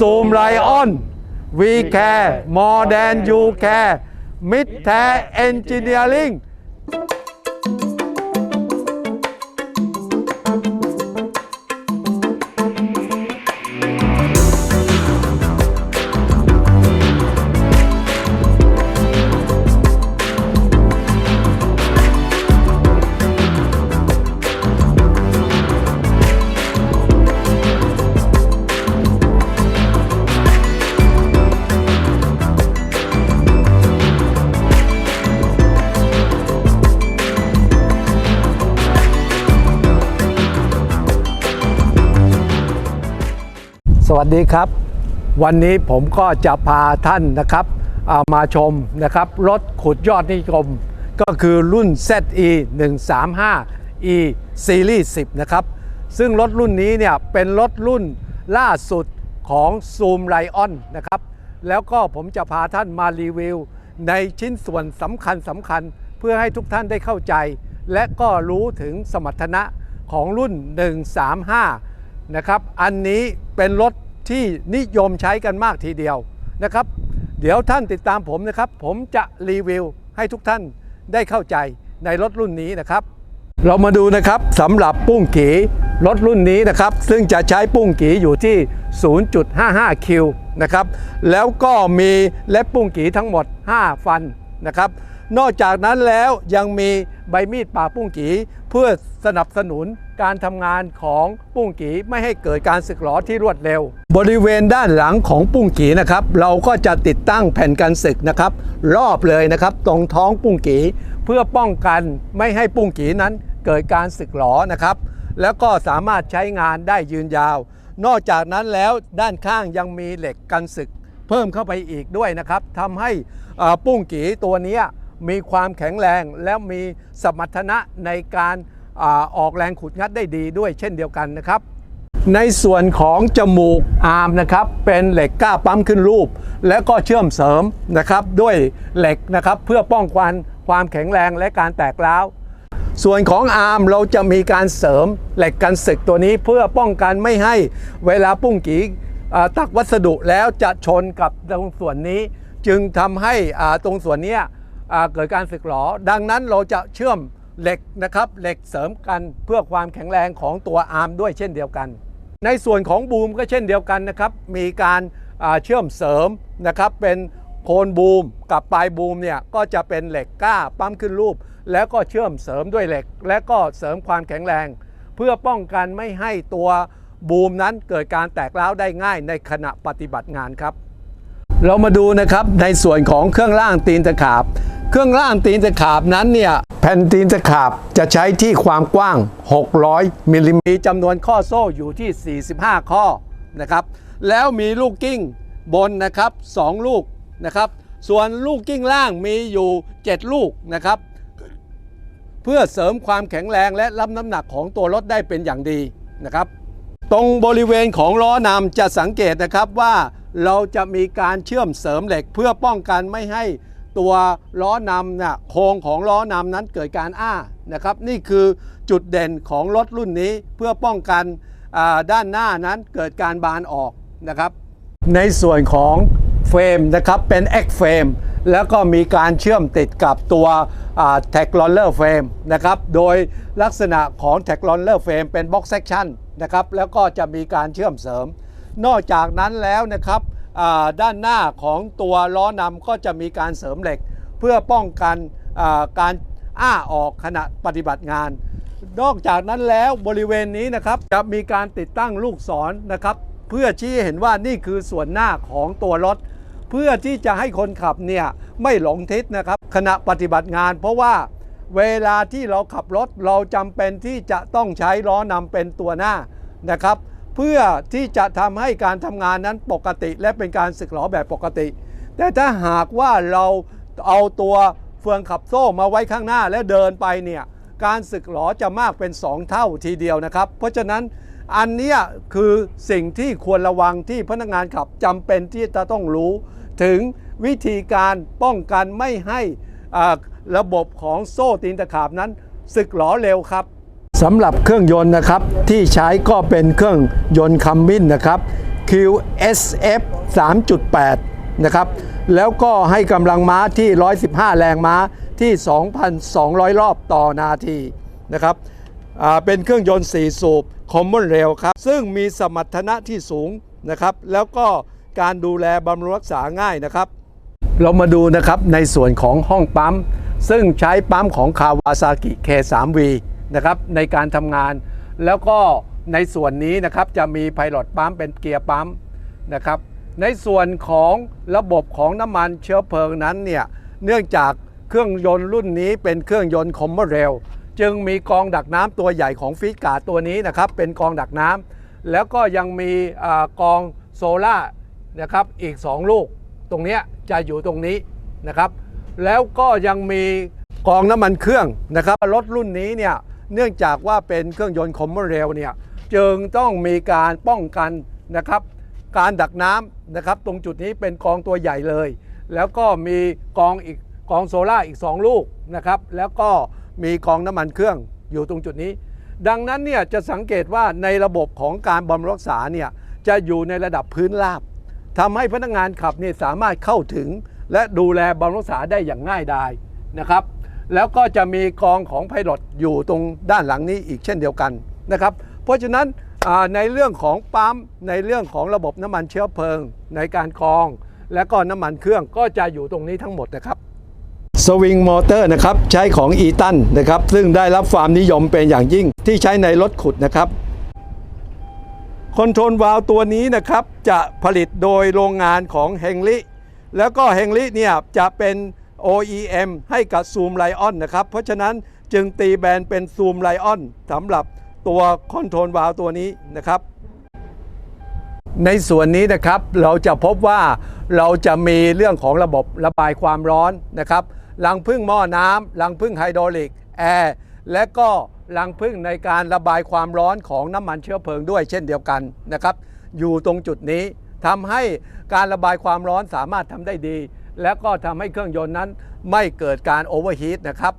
ซูมไลออน We care more than you care มิดแท้เอนจิเนียริง สวัสดีครับ วันนี้ผมก็จะพาท่านนะครับามาชมนะครับรถขุดยอดนิยม ก็คือรุ่น ZE 135 E Series 10 นะครับ ซึ่งรถรุ่นนี้เนี่ยเป็นรถรุ่นล่าสุดของ Zoom Lion นะครับ แล้วก็ผมจะพาท่านมารีวิว ในชิ้นส่วนสำคัญสำคัญเพื่อให้ทุกท่านได้เข้าใจ และก็รู้ถึงสมรรถนะของรุ่น 135นะครับ อันนี้เป็นรถ ที่นิยมใช้กันมากทีเดียวนะครับ เดี๋ยวท่านติดตามผมนะครับ ผมจะรีวิวให้ทุกท่านได้เข้าใจในรถรุ่นนี้นะครับ เรามาดูนะครับสำหรับปุ้งกีรถรุ่นนี้นะครับ ซึ่งจะใช้ปุ้งกีอยู่ที่ 0.55 คิวนะครับ แล้วก็มีเล็บปุ้งกีทั้งหมด 5 ฟันนะครับ นอกจากนั้นแล้วยังมีใบมีดป่าปุ้งกี เพื่อสนับสนุนการทำงานของปุ้งกีไม่ให้เกิดการสึกหรอที่รวดเร็ว บริเวณด้านหลังของปุ้งกีนะครับ เราก็จะติดตั้งแผ่นกันสึกนะครับ รอบเลยนะครับ ตรงท้องปุ้งกีเพื่อป้องกันไม่ให้ปุ้งกีนั้นเกิดการสึกหรอนะครับ แล้วก็สามารถใช้งานได้ยืนยาว นอกจากนั้นแล้วด้านข้างยังมีเหล็กกันสึก เพิ่มเข้าไปอีกด้วยนะครับทำให้ปุ้งกีตัวนี้ มีความแข็งแรงและมีสมรรถนะในการออกแรงขุดงัดได้ดีด้วยเช่นเดียวกันนะครับ ในส่วนของจมูกอาร์มนะครับ เป็นเหล็กก้าปั๊มขึ้นรูป และก็เชื่อมเสริมนะครับด้วยเหล็กนะครับเพื่อป้องกันความแข็งแรงและการแตกร้าวส่วนของอาร์มเราจะมีการเสริมเหล็กกันสึกตัวนี้เพื่อป้องกันไม่ให้เวลาปุ้งกีตักวัสดุแล้วจะชนกับตรงส่วนนี้ จึงทำให้ตรงส่วนนี้ เกิดการสึกหรอ ดังนั้นเราจะเชื่อมเหล็กนะครับเหล็กเสริมกันเพื่อความแข็งแรงของตัวอาร์มด้วยเช่นเดียวกัน ในส่วนของบูมก็เช่นเดียวกันนะครับมีการเชื่อมเสริมนะครับเป็นโคนบูมกับปลายบูมเนี่ยก็จะเป็นเหล็กก้าปั๊มขึ้นรูป แล้วก็เชื่อมเสริมด้วยเหล็ก และก็เสริมความแข็งแรง เพื่อป้องกันไม่ให้ตัวบูมนั้นเกิดการแตกร้าวได้ง่ายในขณะปฏิบัติงานครับ เรามาดูนะครับในส่วนของเครื่องล่างตีนตะขาบ เครื่องล่างตีนตะขาบนั้นเนี่ยแผ่นตีนตะขาบจะใช้ที่ความกว้าง 600มิลลิเมตรจำนวนข้อโซ่อยู่ที่ 45 ข้อนะครับ แล้วมีลูกกิ้งบนนะครับ 2 ลูกนะครับ ส่วนลูกกิ้งล่างมีอยู่ 7 ลูกนะครับ เพื่อเสริมความแข็งแรงและรับน้ำหนักของตัวรถได้เป็นอย่างดีนะครับ ตรงบริเวณของล้อนำจะสังเกตนะครับว่า เราจะมีการเชื่อมเสริมเหล็กเพื่อป้องกันไม่ให้ตัวล้อนำน่ะโครงของล้อนำนั้นเกิดการอ้านะครับ นี่คือจุดเด่นของรถรุ่นนี้เพื่อป้องกันด้านหน้านั้นเกิดการบานออกนะครับ ในส่วนของเฟรมนะครับ เป็น X เฟรมแล้วก็มีการเชื่อมติดกับตัวแท็กลอนเลอร์เฟรมนะครับ โดยลักษณะของแท็กลอนเลอร์เฟรมเป็นบ็อกเซ c ชันนะครับ แล้วก็จะมีการเชื่อมเสริม นอกจากนั้นแล้วนะครับด้านหน้าของตัวล้อนำก็จะมีการเสริมเหล็ก เพื่อป้องกันการอ้าออกขณะปฏิบัติงาน นอกจากนั้นแล้วบริเวณนี้นะครับจะมีการติดตั้งลูกศรนะครับ เพื่อชี้เห็นว่านี่คือส่วนหน้าของตัวรถ เพื่อที่จะให้คนขับเนี่ยไม่หลงทิศนะครับ ขณะปฏิบัติงาน เพราะว่าเวลาที่เราขับรถเราจำเป็นที่จะต้องใช้ล้อนำเป็นตัวหน้านะครับ พื่อที่จะทำให้การทำงานนั้นปกติ และเป็นการสึกหรอแบบปกติ แต่ถ้าหากว่าเราเอาตัวเฟืองขับโซ่มาไว้ข้างหน้าและเดินไปเนี่ยการสึกหรอจะมากเป็น 2 เท่าทีเดียวนะครับ เพราะฉะนั้นอันนี้คือสิ่งที่ควรระวังที่พนักงานขับจำเป็นที่จะต้องรู้ ถึงวิธีการป้องกันไม่ให้อ่าระบบของโซ่ตีนตะขาบนั้นสึกหรอเร็วครับ สำหรับเครื่องยนต์นะครับที่ใช้ก็เป็นเครื่องยนต์คัมมินนะครับ QSF 3.8 นะครับ แล้วก็ให้กำลังม้าที่ 115 แรงม้าที่ 2,200 รอบต่อนาทีนะครับเป็นเครื่องยนต์ 4 สูบ Common Rail ครับ ซึ่งมีสมรรถนะที่สูงนะครับ แล้วก็การดูแลบำรุงรักษาง่ายนะครับ เรามาดูนะครับในส่วนของห้องปั๊ม ซึ่งใช้ปั๊มของคาวาซากิ K3V นะครับในการทำงาน แล้วก็ในส่วนนี้นะครับจะมีไพลอตปั๊มเป็นเกียร์ปั๊มนะครับในส่วนของระบบของน้ำมันเชื้อเพลิงนั้นเนี่ยเนื่องจากเครื่องยนต์รุ่นนี้เป็นเครื่องยนต์คอมเมอร์เรลจึงมีกองดักน้ำตัวใหญ่ของฟีดกาตัวนี้นะครับเป็นกองดักน้ำแล้วก็ยังมีอกองโซล่านะครับอีก 2 ลูก ตรงนี้จะอยู่ตรงนี้นะครับ แล้วก็ยังมีกองน้ำมันเครื่องนะครับรถรุ่นนี้เนี่ย เนื่องจากว่าเป็นเครื่องยนต์คอมมอร์เรลเนี่ยจึงต้องมีการป้องกันนะครับการดักน้ำนะครับตรงจุดนี้เป็นกองตัวใหญ่เลย แล้วก็มีกองอีกกองโซล่าอีก 2 ลูกนะครับแล้วก็มีกองน้ำมันเครื่องอยู่ตรงจุดนี้ ดังนั้นเนี่ยจะสังเกตว่าในระบบของการบำรุงรักษาเนี่ยจะอยู่ในระดับพื้นราบทำให้พนักงานขับเนี่ยสามารถเข้าถึง และดูแลบำรุงรักษาได้อย่างง่ายดายนะครับ แล้วก็จะมีกองของไพลอตอยู่ตรงด้านหลังนี้อีกเช่นเดียวกันนะครับ เพราะฉะนั้นในเรื่องของปั๊มในเรื่องของระบบน้ำมันเชื้อเพลิง ในการกอง และก็น้ำมันเครื่องก็จะอยู่ตรงนี้ทั้งหมดนะครับสวิงมอเตอร์นะครับใช้ของอีตันนะครับซึ่งได้รับความนิยมเป็นอย่างยิ่งที่ใช้ในรถขุดนะครับคอนโทรลวาลวตัวนี้นะครับจะผลิตโดยโรงงานของเฮงลิแล้วก็เฮงลิเนี่ยจะเป็น OEM ให้กับซูมไลออนนะครับ เพราะฉะนั้นจึงตีแบรนด์เป็นซูมไลออนสำหรับตัวคอนโทรลวาลวตัวนี้นะครับ ในส่วนนี้นะครับเราจะพบว่าเราจะมีเรื่องของระบบระบายความร้อนนะครับรังพึ่งหม้อน้ำรังพึ่งไฮดรอลิกแอร์และก็รังพึ่งในการระบายความร้อนของน้ำมันเชื้อเพลิงด้วยเช่นเดียวกันนะครับ อยู่ตรงจุดนี้ทำให้การระบายความร้อนสามารถทำได้ดี และก็ทำให้เครื่องยนต์นั้นไม่เกิดการโอเวอร์ฮีทนะครับ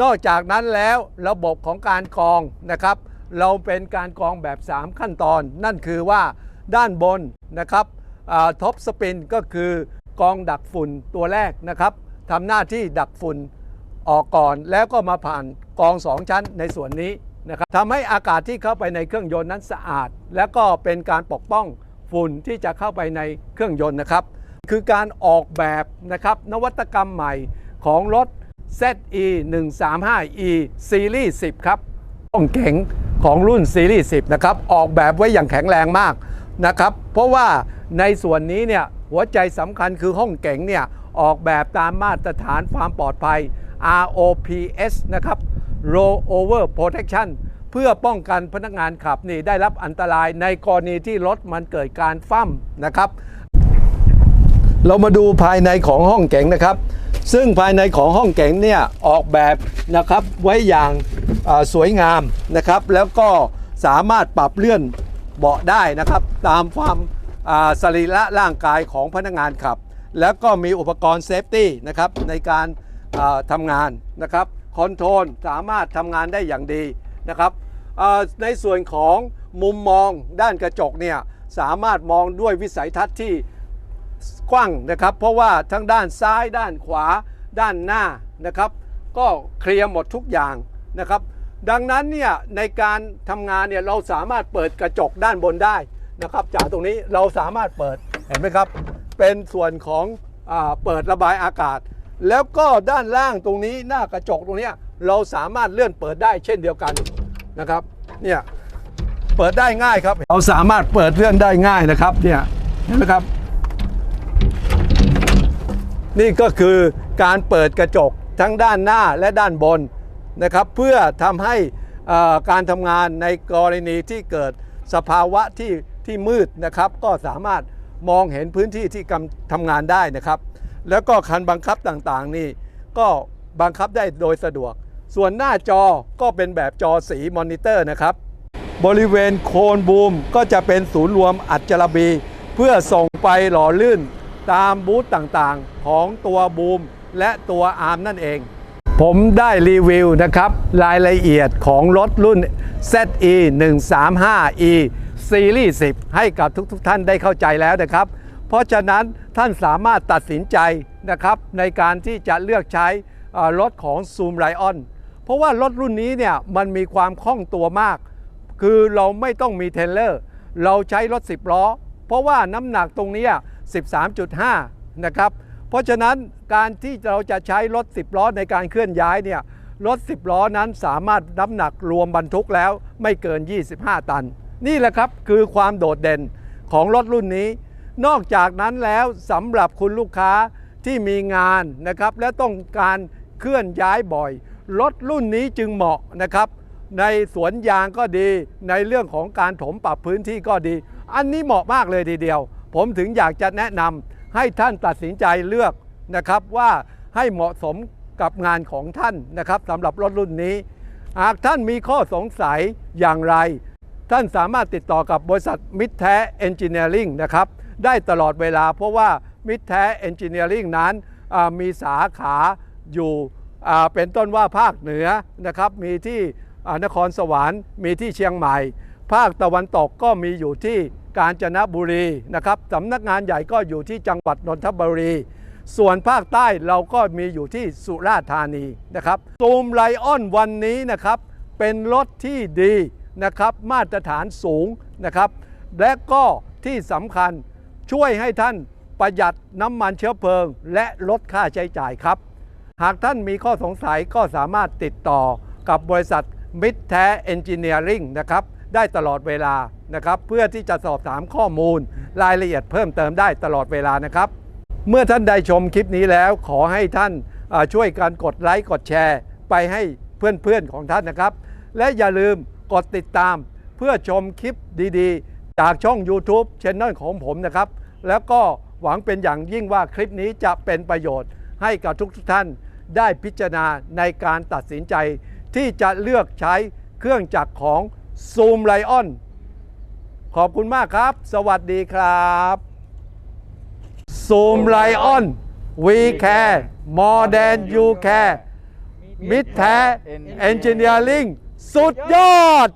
นอกจากนั้นแล้วระบบของการกรองนะครับ เราเป็นการกรองแบบ 3 ขั้นตอน นั่นคือว่าด้านบนนะครับท็อปสปินก็คือกรองดักฝุ่นตัวแรกนะครับทำหน้าที่ดักฝุ่นออกก่อนแล้วก็มาผ่านกรอง 2 ชั้นในส่วนนี้นะครับทำให้อากาศที่เข้าไปในเครื่องยนต์นั้นสะอาด และก็เป็นการปกป้องฝุ่นที่จะเข้าไปในเครื่องยนต์นะครับ คือการออกแบบนะครับนวัตกรรมใหม่ของรถ ZE 1 3 5 E ซีรีส์10 ครับห้องเก๋งของรุ่นซีรีส์10 นะครับ ออกแบบไว้อย่างแข็งแรงมากนะครับ เพราะว่าในส่วนนี้เนี่ยหัวใจสำคัญคือห้องเก๋งเนี่ย ออกแบบตามมาตรฐานความปลอดภัย ROPS นะครับ Rollover Protection เพื่อป้องกันพนักงานขับนี่ได้รับอันตรายในกรณีที่รถมันเกิดการฟั่มนะครับ เรามาดูภายในของห้องเก๋งนะครับ ซึ่งภายในของห้องเก๋งเนี่ยออกแบบนะครับไว้อย่างสวยงามนะครับ แล้วก็สามารถปรับเลื่อนเบาะได้นะครับ ตามความสรีระร่างกายของพนักงานขับ แล้วก็มีอุปกรณ์เซฟตี้นะครับในการาทำงานนะครับคอนโทรลสามารถทำงานได้อย่างดีนะครับในส่วนของมุมมองด้านกระจกเนี่ยสามารถมองด้วยวิสัยทัศน์ที่ กว้างนะครับ เพราะว่าทั้งด้านซ้ายด้านขวาด้านหน้านะครับ ก็เคลียร์หมดทุกอย่างนะครับ ดังนั้นเนี่ยในการทำงานเนี่ยเราสามารถเปิดกระจกด้านบนได้นะครับ จากตรงนี้เราสามารถเปิดเห็นไหมครับ เป็นส่วนของอาเปิดระบายอากาศ แล้วก็ด้านล่างตรงนี้หน้ากระจกตรงเนี้ยเราสามารถเลื่อนเปิดได้เช่นเดียวกันนะครับเนี่ยเปิดได้ง่ายครับ เราสามารถเปิดเลื่อนได้ง่ายนะครับเนี่ยเห็นไหมครับ นี่ก็คือการเปิดกระจกทั้งด้านหน้าและด้านบนนะครับ เพื่อทำให้การทำงานในกรณีที่เกิดสภาวะที่ที่มืดนะครับ ก็สามารถมองเห็นพื้นที่ที่กำทำงานได้นะครับ แล้วก็คันบังคับต่างๆนี่ก็บังคับได้โดยสะดวก ส่วนหน้าจอก็เป็นแบบจอสีมอนิเตอร์นะครับ บริเวณโคนบูมก็จะเป็นศูนย์รวมอัจจารบี เพื่อส่งไปหล่อลื่น ตามบูธต่างๆ ของตัวบูมและตัวอาร์มนั่นเอง ผมได้รีวิวนะครับ รายละเอียดของรถรุ่น ZE 135 E ซีรีส์10 ให้กับทุกๆทท่านได้เข้าใจแล้วนะครับ เพราะฉะนั้นท่านสามารถตัดสินใจนะครับในการที่จะเลือกใช้รถของ Zoom Lion เพราะว่ารถรุ่นนี้เนี่ยมันมีความคล่องตัวมาก คือเราไม่ต้องมีเทรลเลอร์ เราใช้รถ 10 ล้อ เพราะว่าน้ำหนักตรงนี้ 13.5 นะครับ เพราะฉะนั้นการที่เราจะใช้รถ 10 ล้อในการเคลื่อนย้ายเนี่ยรถ 10 ล้อนั้นสามารถน้ำหนักรวมบรรทุกแล้วไม่เกิน 25 ตัน นี่แหละครับคือความโดดเด่นของรถรุ่นนี้ นอกจากนั้นแล้วสำหรับคุณลูกค้าที่มีงานนะครับและต้องการเคลื่อนย้ายบ่อย รถรุ่นนี้จึงเหมาะนะครับ ในสวนยางก็ดีในเรื่องของการถมปรับพื้นที่ก็ดี อันนี้เหมาะมากเลยทีเดียว ผมถึงอยากจะแนะนำให้ท่านตัดสินใจเลือกนะครับว่าให้เหมาะสมกับงานของท่านนะครับสำหรับรถรุ่นนี้ หากท่านมีข้อสงสัยอย่างไร ท่านสามารถติดต่อกับบริษัทมิตรแท้เอนจิเนียริงนะครับได้ตลอดเวลาเพราะว่ามิตรแท้เอนจิเนียริงนั้นมีสาขาอยู่เป็นต้นว่าภาคเหนือนะครับมีที่นครสวรรค์มีที่เชียงใหม่ ภาคตะวันตกก็มีอยู่ที่ กาญจนบุรีนะครับสำนักงานใหญ่ก็อยู่ที่จังหวัดนนทบุรี ส่วนภาคใต้เราก็มีอยู่ที่สุราษฎร์ธานีนะครับตูมไลออนวันนี้นะครับเป็นรถที่ดีนะครับมาตรฐานสูงนะครับ และก็ที่สำคัญช่วยให้ท่านประหยัดน้ำมันเชื้อเพลิง และลดค่าใช้จ่ายครับ หากท่านมีข้อสงสัยก็สามารถติดต่อกับบริษัทมิตรแท้เอนจิเนียริงนะครับ ได้ตลอดเวลานะครับ เพื่อที่จะสอบถามข้อมูลรายละเอียดเพิ่มเติมได้ตลอดเวลานะครับ เมื่อท่านได้ชมคลิปนี้แล้ว ขอให้ท่านช่วยกันกดไลค์กดแชร์ ไปให้เพื่อนๆของท่านนะครับ และอย่าลืมกดติดตาม เพื่อชมคลิปดีๆ จากช่อง YouTube c h anel ของผมนะครับ แล้วก็หวังเป็นอย่างยิ่งว่าคลิปนี้จะเป็นประโยชน์ ให้กับทุกๆท่านได้พิจารณาในการตัดสินใจ ที่จะเลือกใช้เครื่องจักรของ ซูมไลออน ขอบคุณมากครับ สวัสดีครับซูมไลออน We care more than you care มิตรแท้ Engineering สุดยอด